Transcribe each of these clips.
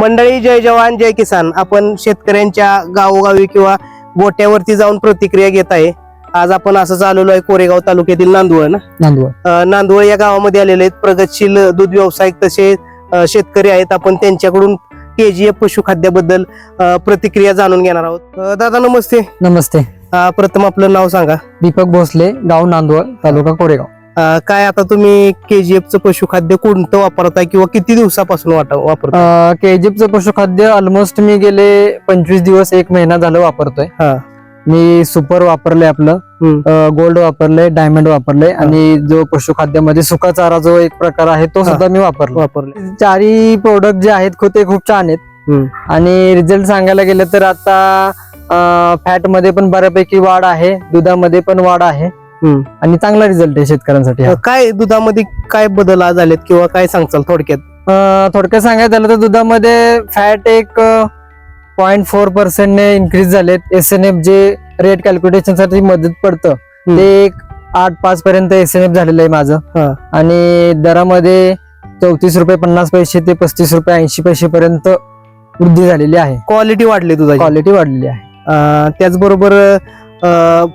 मंडळी जय जवान जय किसान. आपण शेतकऱ्यांच्या गावोगावी किंवा गोट्यावरती जाऊन प्रतिक्रिया घेत आहे. आज आपण असं आलेलो आहे कोरेगाव तालुक्यातील नांदवळ ना? नांदवळ. अं, नांदवळ या गावामध्ये आलेले आहेत. प्रगतशील दूध व्यावसायिक तसे अं, शेतकरी आहेत. आपण त्यांच्याकडून केजीएफ पशुखाद्याबद्दल अं, प्रतिक्रिया जाणून घेणार आहोत. अं, दादा नमस्ते. नमस्ते. अं, प्रथम आपलं नाव सांगा. दीपक भोसले गाव नांदवळ तालुका कोरेगाव. काय आता तुम्ही केजीएफचं पशुखाद्य कोणतं वापरताय किंवा किती दिवसापासून वापरताय केजीपचं पशुखाद्य ऑलमोस्ट मी गेले पंचवीस दिवस एक महिना झालं वापरतोय हा मी सुपर वापरलंय आपलं. गोल्ड वापरलंय डायमंड वापरलंय आणि जो पशुखाद्यामध्ये सुका चारा जो एक प्रकार आहे तो. सुद्धा मी वापरला वापरले चारी प्रोडक्ट जे आहेत ते खूप छान आहेत. आणि रिझल्ट सांगायला गेलं तर आता फॅटमध्ये पण बऱ्यापैकी वाढ आहे दुधामध्ये पण वाढ आहे. आणि चांगला रिझल्ट आहे शेतकऱ्यांसाठी हा. काय दुधामध्ये काय बदल आज झालेत किंवा काय सांगचाल थोडक्यात? अं, थोडक्यात सांगायचं झालं तर दुधामध्ये फॅट एक पॉईंट फोर पर्सेंटने इन्क्रीज झालेत. एस एन एफ जे रेट कॅल्क्युलेशनसाठी मदत पडतं हम्म. ते एक आठ पाच पर्यंत एस एन एफ झालेलं आहे माझं. हा. आणि दरामध्ये चौतीस रुपये पन्नास पैसे ते पस्तीस रुपये ऐंशी पैसे पर्यंत वृद्धी झालेली आहे. क्वालिटी वाढली दुधाची. क्वालिटी वाढलेली आहे. अं, त्याचबरोबर अं,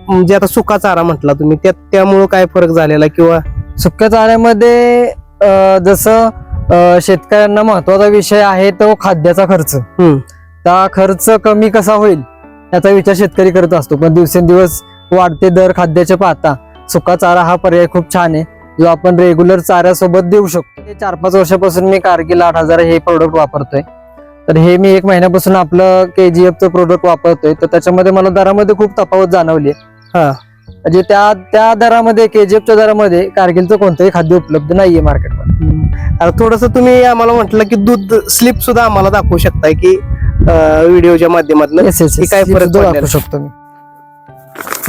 म्हणजे आता सुका चारा म्हटला तुम्ही त्यात त्यामुळं काय फरक झालेला किंवा? सुक्या चाऱ्यामध्ये अं, जसं अं, शेतकऱ्यांना महत्त्वाचा विषय आहे तो खाद्याचा खर्च. हम्म. त्या खर्च कमी कसा होईल याचा विचार शेतकरी करत असतो. पण दिवसेंदिवस वाढते दर खाद्याचे पाहता सुका चारा हा पर्याय खूप छान आहे जो आपण रेग्युलर चाऱ्यासोबत देऊ शकतो. हे चार पाच वर्षापासून मी कारगिल आठ हजार हे प्रोडक्ट वापरतोय. तर हे मी एक महिन्यापासून आपलं केजीएफचं प्रोडक्ट वापरतोय. तर त्याच्यामध्ये मला दरामध्ये खूप तफावत जाणवली हा. म्हणजे त्या त्या दरामध्ये केजीएफच्या दरामध्ये कारगिलचं कोणतंही खाद्य उपलब्ध नाहीये मार्केटमध्ये थोडस तुम्ही आम्हाला म्हटलं की दूध स्लिप सुद्धा आम्हाला दाखवू शकताय की व्हिडिओच्या माध्यमातून येस हे काय फरक पडलेला? शकतो मी.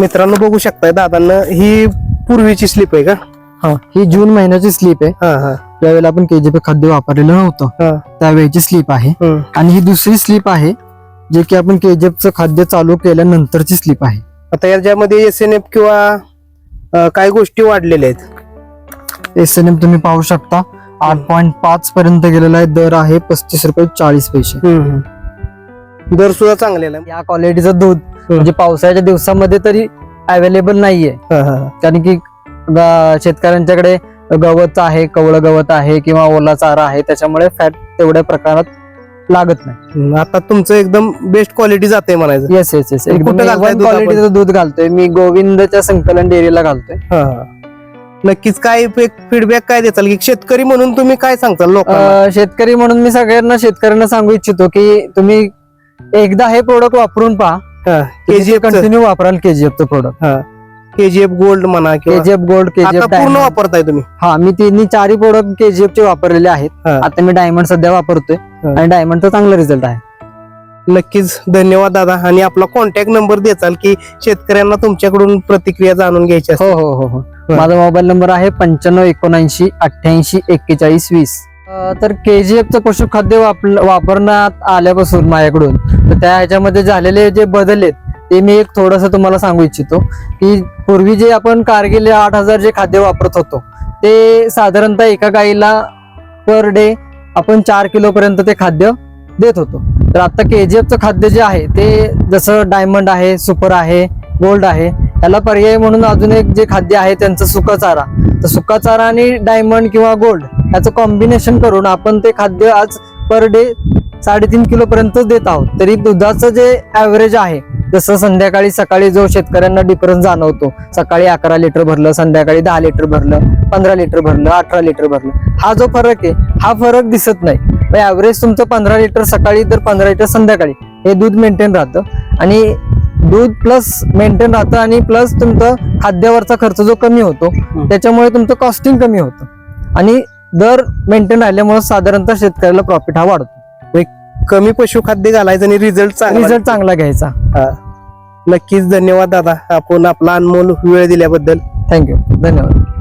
मित्रांनो बघू शकताय दादांना ही पूर्वीची स्लिप आहे का? हा ही जून महिन्याची स्लीप आहे. हा हा. त्यावेळेला आपण केजीपी खाद्य वापरलेलं नव्हतं. त्यावेळेची स्लीप आहे. आणि ही दुसरी स्लीप आहे जे की आपण केजीएफचं खाद्य चालू केल्यानंतरची स्लीप आहे. आता याच्यामध्ये एस एन एफ किंवा काय गोष्टी वाढलेल्या आहेत? एस एन एम तुम्ही पाहू शकता आठ पॉईंट पाच पर्यंत गेलेला आहे. दर आहे पस्तीस रुपये चाळीस पैसे. दर सुद्धा चांगलेला आहे. या क्वालिटीचं दूध म्हणजे पावसाळ्याच्या दिवसामध्ये तरी अवेलेबल नाहीये. कारण की शेतकऱ्यांच्याकडे गवत आहे कवळं गवत आहे किंवा ओला चारा आहे त्याच्यामुळे फॅट तेवढ्या प्रकारात लागत नाही. हम्म, आता तुमचं एकदम बेस्ट क्वालिटी जाते म्हणायचं. येस येस येस कुठं घालताय दूध आपण? क्वालिटीचं दूध घालतोय. मी गोविंदच्या संकलन डेअरीला घालतोय. हा, हा. नक्कीच काय फीडबॅक काय देताल? की शेतकरी म्हणून तुम्ही काय सांगताल लोकांना? अं, शेतकरी म्हणून मी सगळ्यांना शेतकऱ्यांना सांगू इच्छितो की तुम्ही एकदा हे प्रोडक्ट वापरून पहा. केजीएफ कंटिन्यू वापराल केजीएफचं प्रोडक्ट केजीएफ गोल्ड म्हणा किंवा केजीएफ गोल्ड आता केजीएफ पूर्ण वापरताय तुम्ही? हा मी तिन्ही चारही प्रोडक्ट केजीएफ चे वापरलेले आहेत. हा. आता मी डायमंड सध्या वापरतोय. हा. आणि डायमंडचा चांगला रिझल्ट आहे. नक्कीच. धन्यवाद दादा. आणि आपला कॉन्टॅक्ट नंबर देचाल की शेतकऱ्यांना तुमच्याकडून प्रतिक्रिया जाणून घ्यायची हो हो हो हो. माझा मोबाईल नंबर आहे पंच्याण्णव एकोणऐंशी अठ्ठ्याऐंशी एक्केचाळीस वीस. अं, तर केजीएफचं पशुखाद्य वापर वापरण्यात आल्यापासून माझ्याकडून तर त्या ह्याच्यामध्ये झालेले जे बदल आहेत ते मी एक थोडस तुम्हाला सांगू इच्छितो की पूर्वी जे आपण कारगिल आठ हजार जे खाद्य वापरत होतो ते साधारणतः एका गाईला पर डे आपण चार किलो पर्यंत ते खाद्य देत होतो. तर आता एफचं खाद्य जे आहे ते जसं डायमंड आहे सुपर आहे गोल्ड आहे त्याला पर्याय म्हणून अजून एक जे खाद्य आहे त्यांचं सुका चारा. तर सुका चारा आणि डायमंड किंवा गोल्ड याचं कॉम्बिनेशन करून आपण ते खाद्य आज पर डे साडेतीन किलोपर्यंत देत आहोत. तरी दुधाचं जे ॲव्हरेज आहे जसं संध्याकाळी सकाळी जो शेतकऱ्यांना डिफरन्स जाणवतो सकाळी अकरा लिटर भरलं संध्याकाळी दहा लिटर भरलं पंधरा लिटर भरलं अठरा लिटर भरलं. हा जो फरक आहे हा फरक दिसत नाही. ऍव्हरेज तुमचं पंधरा लिटर सकाळी तर पंधरा लिटर संध्याकाळी. हे दूध मेंटेन राहतं. आणि दूध प्लस मेंटेन राहतं आणि प्लस तुमचं खाद्यावरचा खर्च जो कमी होतो त्याच्यामुळे तुमचं कॉस्टिंग कमी होतं. आणि दर मेंटेन राहिल्यामुळे साधारणतः शेतकऱ्याला प्रॉफिट हा वाढतो. कमी पशुखाद्य घालायचं आणि रिझल्ट चांगला रिझल्ट चांगला घ्यायचा. हा. नक्कीच धन्यवाद दादा. आपण आपला अनमोल वेळ दिल्याबद्दल. थँक्यू धन्यवाद.